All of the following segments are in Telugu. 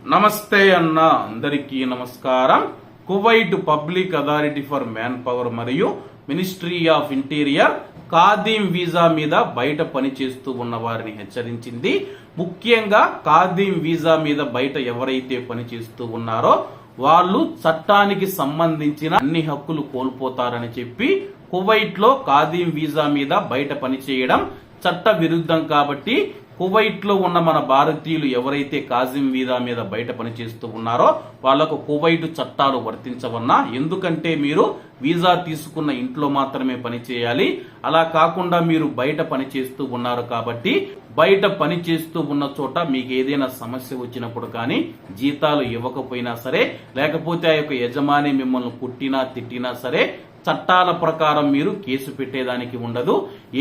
నమస్తే అన్న అందరికీ నమస్కారం. Kuwait public authority for man power మరియు మినిస్ట్రీ ఆఫ్ ఇంటీరియర్ ఖాదీం వీసా మీద బయట పనిచేస్తూ ఉన్న వారిని హెచ్చరించింది. ముఖ్యంగా ఖాదీం వీసా మీద బయట ఎవరైతే పనిచేస్తూ ఉన్నారో వాళ్ళు చట్టానికి సంబంధించిన అన్ని హక్కులు కోల్పోతారని చెప్పి కువైట్లో ఖాదీం వీసా మీద బయట పనిచేయడం చట్ట విరుద్ధం కాబట్టి కువైట్లో ఉన్న మన భారతీయులు ఎవరైతే కాజిం వీదా మీద బయట పనిచేస్తూ ఉన్నారో వాళ్ళకు కువైట్ చట్టాలు వర్తించవన్నా ఎందుకంటే మీరు వీసా తీసుకున్న ఇంట్లో మాత్రమే పని చేయాలి. అలా కాకుండా మీరు బయట పని చేస్తూ ఉన్నారు కాబట్టి బయట పని చేస్తూ ఉన్న చోట మీకు ఏదైనా సమస్య వచ్చినప్పుడు కానీ జీతాలు ఇవ్వకపోయినా సరే లేకపోతే ఆ యొక్క యజమాని మిమ్మల్ని కుట్టినా తిట్టినా సరే చట్టాల ప్రకారం మీరు కేసు పెట్టేదానికి ఉండదు.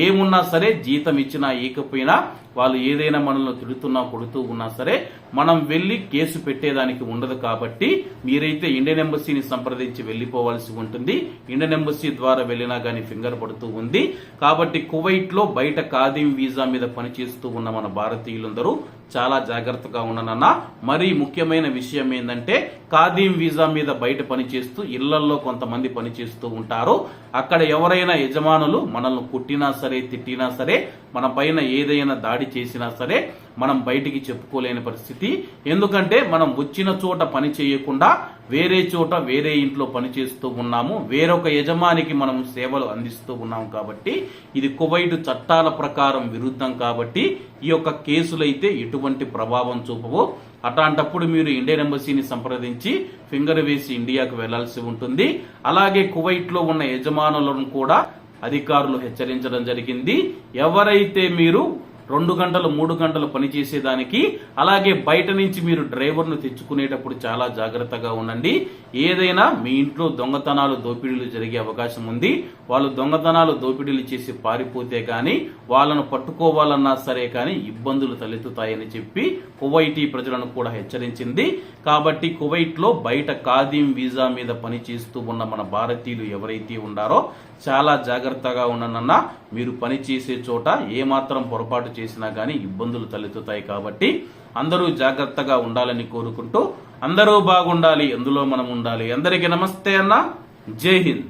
ఏమున్నా సరే జీతం ఇచ్చినా ఈకపోయినా వాళ్ళు ఏదైనా మనల్ని తిడుతున్నా కొడుతూ ఉన్నా సరే మనం వెళ్ళి కేసు పెట్టేదానికి ఉండదు కాబట్టి మీరైతే ఇండియన్ ఎంబసీని సంప్రదించి వెళ్ళిపోవాల్సి ఉంటుంది. ఇండియన్ ఎంబసీ ద్వారా వెళ్ళినా గానీ ఫింగర్ పడుతూ ఉంది. కాబట్టి కువైట్లో బయట ఖాదీం వీసా మీద పనిచేస్తూ ఉన్న మన భారతీయులందరూ చాలా జాగ్రత్తగా ఉండనన్న మరీ ముఖ్యమైన విషయం ఏంటంటే ఖాదీం వీసా మీద బయట పనిచేస్తూ ఇళ్ళల్లో కొంతమంది పనిచేస్తూ ఉంటారు. అక్కడ ఎవరైనా యజమానులు మనల్ని కుట్టినా సరే తిట్టినా సరే మన పైన ఏదైనా దాడి చేసినా సరే మనం బయటికి చెప్పుకోలేని పరిస్థితి. ఎందుకంటే మనం వచ్చిన చోట పని చేయకుండా వేరే చోట వేరే ఇంట్లో పని చేస్తూ ఉన్నాము. వేరొక యజమానికి మనం సేవలు అందిస్తూ ఉన్నాము కాబట్టి ఇది కువైట్ చట్టాల ప్రకారం విరుద్ధం కాబట్టి ఈ యొక్క కేసులైతే ఎటువంటి ప్రభావం చూపవు. అట్లాంటప్పుడు మీరు ఇండియన్ ఎంబసీని సంప్రదించి ఫింగర్ వేసి ఇండియాకు వెళ్ళాల్సి ఉంటుంది. అలాగే కువైట్లో ఉన్న యజమానులను కూడా అధికారులు హెచ్చరించడం జరిగింది. ఎవరైతే మీరు రెండు గంటలు మూడు గంటలు పనిచేసేదానికి అలాగే బయట నుంచి మీరు డ్రైవర్ను తెచ్చుకునేటప్పుడు చాలా జాగ్రత్తగా ఉండండి. ఏదైనా మీ ఇంట్లో దొంగతనాలు దోపిడీలు జరిగే అవకాశం ఉంది. వాళ్ళు దొంగతనాలు దోపిడీలు చేసి పారిపోతే కానీ వాళ్ళను పట్టుకోవాలన్నా సరే కానీ ఇబ్బందులు తలెత్తుతాయని చెప్పి కువైటీ ప్రజలను కూడా హెచ్చరించింది. కాబట్టి కువైట్లో బయట ఖాదీం వీజా మీద పనిచేస్తూ ఉన్న మన భారతీయులు ఎవరైతే ఉన్నారో చాలా జాగ్రత్తగా ఉండనన్నా మీరు పని చేసే చోట ఏమాత్రం పొరపాటు చేసినా కానీ ఇబ్బందులు తలెత్తుతాయి కాబట్టి అందరూ జాగ్రత్తగా ఉండాలని కోరుకుంటూ అందరూ బాగుండాలి ఎందులో మనం ఉండాలి. అందరికీ నమస్తే అన్న. జై హింద్.